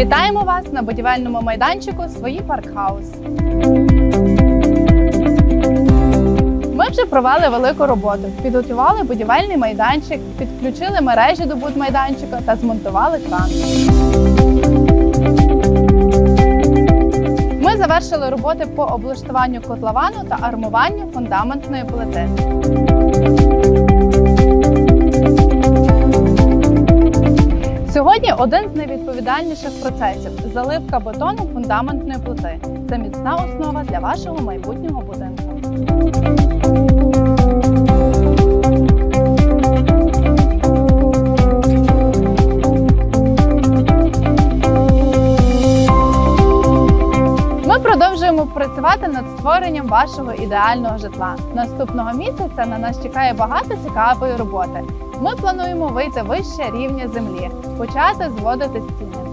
Вітаємо вас на будівельному майданчику Свої Паркхаус. Ми вже провели велику роботу. Підготували будівельний майданчик, підключили мережі до будмайданчика та змонтували кран. Ми завершили роботи по облаштуванню котловану та армуванню фундаментної плити. Сьогодні один з найвідповідальніших процесів заливка бетону фундаментної плити. Це міцна основа для вашого майбутнього будинку. Ми продовжуємо працювати над створенням вашого ідеального житла. Наступного місяця на нас чекає багато цікавої роботи. Ми плануємо вийти вище рівня землі, почати зводити стіни.